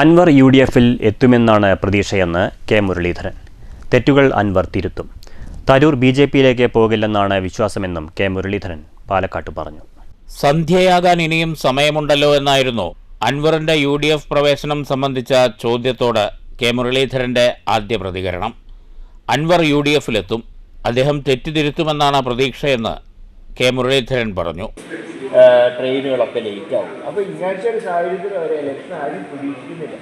Anwar U D എഫിൽ എത്തുമെന്നാണ് പ്രതീക്ഷയെന്ന് K Muraleedharan. തെറ്റുകൾ അൻവർ തിരുത്തും. തരൂർ ബി ജെ പിയിലേക്ക് പോകില്ലെന്നാണ് വിശ്വാസമെന്നും കെ മുരളീധരൻ പാലക്കാട്ട് പറഞ്ഞു. സന്ധ്യയാകാൻ ഇനിയും സമയമുണ്ടല്ലോ എന്നായിരുന്നു അൻവറിന്റെ യു ഡി എഫ് പ്രവേശനം സംബന്ധിച്ച ചോദ്യത്തോട് കെ മുരളീധരന്റെ ആദ്യ പ്രതികരണം. അൻവർ യു ഡി എഫിലെത്തും. അദ്ദേഹം തെറ്റിതിരുത്തുമെന്നാണ് പ്രതീക്ഷയെന്ന് കെ മുരളീധരൻ പറഞ്ഞു. ട്രെയിനുകളൊക്കെ ലേറ്റ് ആവും അപ്പോൾ ഇങ്ങനത്തെ ഒരു സാഹചര്യത്തിൽ അവർ ഇലക്ഷൻ ആരും പ്രതീക്ഷിക്കുന്നില്ല.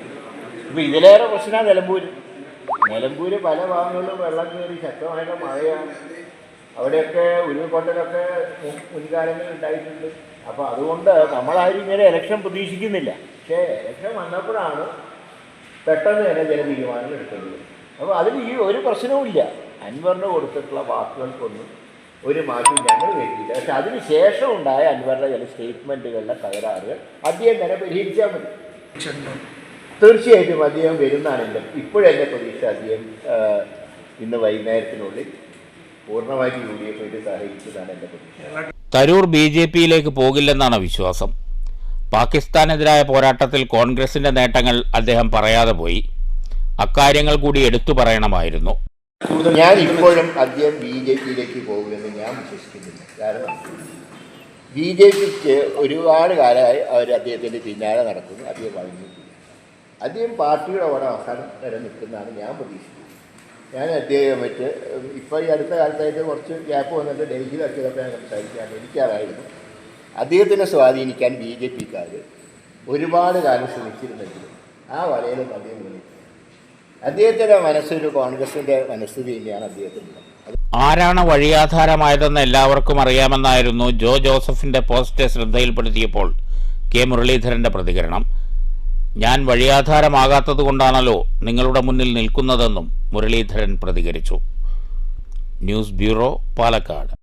ഇപ്പോൾ ഇതിലേറെ പ്രശ്നമാണ് നിലമ്പൂര്. നിലമ്പൂര് പല ഭാഗങ്ങളിലും വെള്ളം കയറി ശക്തമായിട്ട് മഴയാണ്. അവിടെയൊക്കെ ഉരുൾപൊട്ടലൊക്കെ മുൻകാലങ്ങൾ മുൻകാലങ്ങളിൽ ഉണ്ടായിട്ടുണ്ട്. അപ്പോൾ അതുകൊണ്ട് നമ്മളാരും ഇങ്ങനെ ഇലക്ഷൻ പ്രതീക്ഷിക്കുന്നില്ല. പക്ഷേ ഇലക്ഷൻ വന്നപ്പോഴാണ് പെട്ടെന്ന് തന്നെ ചില തീരുമാനങ്ങൾ എടുക്കുന്നത് അപ്പോൾ അതിൽ ഈ ഒരു പ്രശ്നവുമില്ല. അൻവറിന് കൊടുത്തിട്ടുള്ള വാക്കുകൾക്കൊന്നും ഒരു മാറ്റവും ഞങ്ങൾ വരുത്തിയില്ല. പക്ഷെ അതിന് ശേഷം ഉണ്ടായ അൻവറിന്റെ ചില സ്റ്റേറ്റ്മെന്റുകളിലെ തകരാറുകൾ അദ്ദേഹം തന്നെ പരിഹരിച്ചാൽ മതി. തീർച്ചയായിട്ടും അദ്ദേഹം വരുന്നതാണ് എന്റെ ഇപ്പോഴെന്റെ പ്രതീക്ഷ അദ്ദേഹം ഇന്ന് വൈകുന്നേരത്തിനുള്ളിൽ പൂർണമായിട്ട് യു ഡി എഫ് ആയിട്ട് സഹകരിച്ചതാണ് എന്റെ പ്രതീക്ഷ. തരൂർ ബി ജെ പിയിലേക്ക് പോകില്ലെന്നാണ് വിശ്വാസം. പാകിസ്ഥാനെതിരായ പോരാട്ടത്തിൽ കോൺഗ്രസിന്റെ നേട്ടങ്ങൾ അദ്ദേഹം പറയാതെ പോയി. അക്കാര്യങ്ങൾ കൂടി എടുത്തു പറയണമായിരുന്നു. ഞാൻ ഇപ്പോഴും അദ്ദേഹം ബി ജെ പിയിലേക്ക് പോകുമെന്ന് ഞാൻ വിശ്വസിക്കുന്നില്ല. കാരണം ബി ജെ പിക്ക് ഒരുപാട് കാലമായി അവർ അദ്ദേഹത്തിന്റെ പിന്നാലെ നടക്കുന്നു. അദ്ദേഹം വഴങ്ങിയിട്ടില്ല. അദ്ദേഹം പാർട്ടിയുടെ ഓരോ അവസാനം വരെ നിൽക്കുന്നതാണ് ഞാൻ പ്രതീക്ഷിക്കുന്നത്. ഞാൻ അദ്ദേഹം മറ്റ് ഇപ്പോൾ ഈ അടുത്ത കാലത്തായിട്ട് കുറച്ച് ഗ്യാപ്പ് വന്നിട്ട് ഡൽഹിയിലൊക്കെ ഞാൻ സംസാരിക്കാൻ എനിക്കതായിരുന്നു അദ്ദേഹത്തിനെ സ്വാധീനിക്കാൻ ബി ജെ പിക്കാർ ഒരുപാട് കാലം ശ്രമിച്ചിരുന്നെങ്കിലും ആ വലയിലും അദ്ദേഹം വിളിച്ചു അദ്ദേഹത്തിന്റെ മനസ്സൊരു കോൺഗ്രസിന്റെ മനസ്ഥിതി തന്നെയാണ് അദ്ദേഹത്തിന്റെ ആരാണ് വഴിയാധാരമായതെന്ന് എല്ലാവർക്കും അറിയാമെന്നായിരുന്നു ജോ ജോസഫിന്റെ പോസ്റ്റ് ശ്രദ്ധയിൽപ്പെടുത്തിയപ്പോൾ കെ മുരളീധരന്റെ പ്രതികരണം. ഞാൻ വഴിയാധാരമാകാത്തത് കൊണ്ടാണല്ലോ നിങ്ങളുടെ മുന്നിൽ നിൽക്കുന്നതെന്നും മുരളീധരൻ പ്രതികരിച്ചു. News bureau Palakkad.